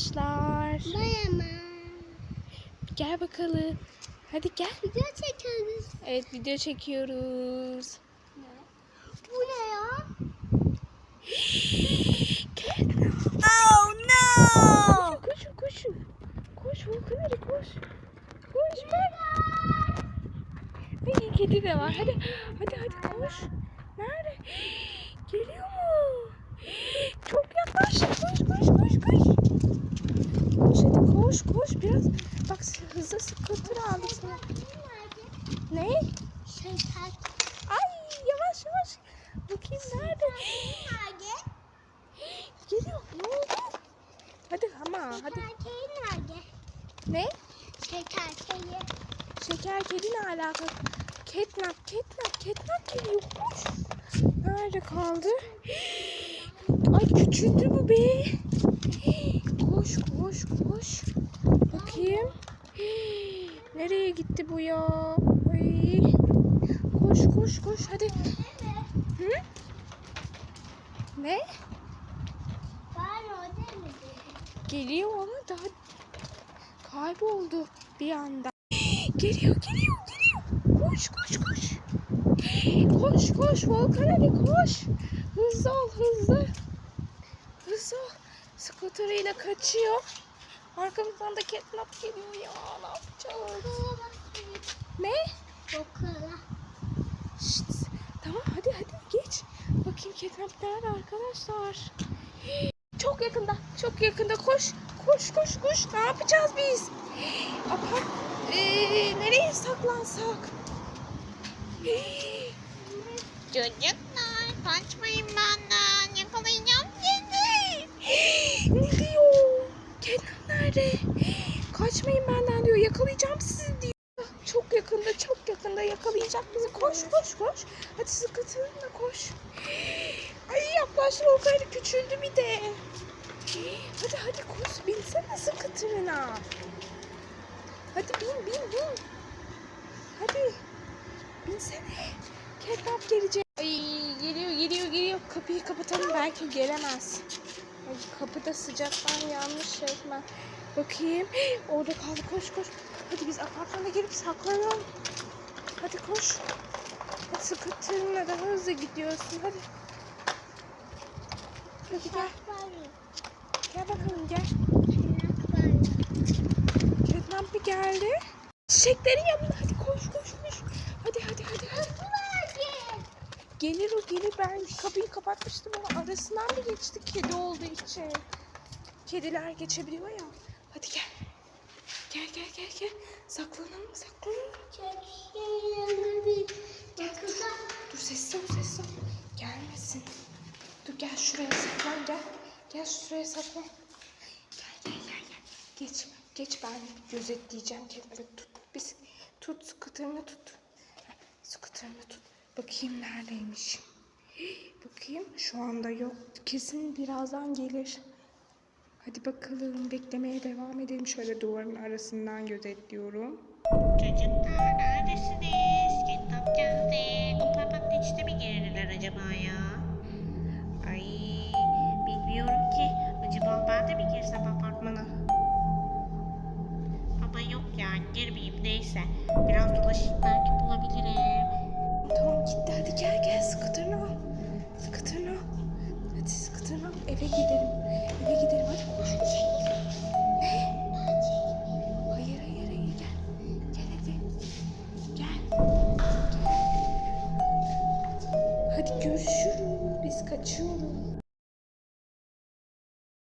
arkadaşlar. Merhaba. Gel bakalım. Hadi gel. Video çekiyoruz. Evet video çekiyoruz. Ne? Bu ne ya? gel. Oh no. Koşun koşun koşun. Koş Volkan Ali koş. Koş bak. Bir kedi de var. Hadi hadi hadi koş. Nerede? Geliyor mu? Çok yaklaştı. Koş koş biraz. Bak hızlı skuter aldı sana. Ne? Şeker. Ay yavaş yavaş. Bakayım nerede? Nerede? Geliyor. Ne oldu? Hadi ama hadi. Şeker nerede? Ne? Şeker şeyi. Şeker kedi ne alaka? Catnap, catnap, catnap geliyor. Koş. Nerede kaldı? Ay küçüldü bu be. Koş, koş, koş. Bakayım. Nereye gitti bu ya? Ay. Koş, koş, koş. Hadi. Hı? Ne? Geliyor ama daha kayboldu bir anda. Geliyor, geliyor, geliyor. Koş, koş, koş. Koş, koş Volkan hadi koş. Hızlı ol, hızlı. Hızlı ol. Skuterıyla kaçıyor. Arkamızdan da catnap geliyor ya. Ne yapacağız? Ne? Okula. Şşt. Tamam hadi hadi geç. Bakayım catnap nerede arkadaşlar? Çok yakında, çok yakında koş. Koş, koş, koş. Ne yapacağız biz? Apart, ee, nereye saklansak? Çocuklar kaçmayın benden. Yakalayacağım sizi. ne diyor? Kenan nerede? Kaçmayın benden diyor. Yakalayacağım sizi diyor. Çok yakında, çok yakında yakalayacak bizi. Koş, koş, koş. Hadi sıkıntıyla koş. Ay yaklaştı o kadar küçüldü bir de. Hadi hadi koş. Binsene sıkıntına. Hadi bin, bin, bin. Hadi. Binsene. Ketnap gelecek. Ay geliyor, geliyor, geliyor. Kapıyı kapatalım belki gelemez. Kapıda sıcaktan yanmış resmen. Bakayım. Orada kaldı. Koş koş. Hadi biz apartmana girip saklanalım. Hadi koş. Hadi sıkıntınla daha hızlı gidiyorsun. Hadi. Hadi gel. Gel bakalım gel. Ketnap bir geldi. Çiçeklerin yanına. Hadi koş koş koş. Hadi hadi hadi. hadi. Gelir o gelir. Ben kapıyı kapatmıştım ama arasından mı geçti kedi olduğu için? Kediler geçebiliyor ya. Hadi gel. Gel gel gel gel. Saklanalım saklanalım. Gel dur. Dur sessiz ol sessiz ol. Gelmesin. Dur gel şuraya saklan gel. Gel şuraya saklan. Gel gel gel gel. Geç. Geç ben gözetleyeceğim kedileri. Tut. Biz tut skuterını tut. Heh, Skuterını tut. Bakayım neredeymiş. Bakayım şu anda yok. Kesin birazdan gelir. Hadi bakalım beklemeye devam edelim. Şöyle duvarın arasından gözetliyorum. Çocuklar neredesiniz? Kitap geldi. O papat içte mi girdiler acaba ya? Ay bilmiyorum ki. Acaba ben de mi girsem apartmana? Ama yok ya girmeyeyim neyse. Biraz dolaşayım belki bulabilirim. Eve gidelim. Eve gidelim hadi koş. Ne? Hayır hayır hayır gel. Gel hadi. Gel. Hadi görüşürüz. Biz kaçıyoruz.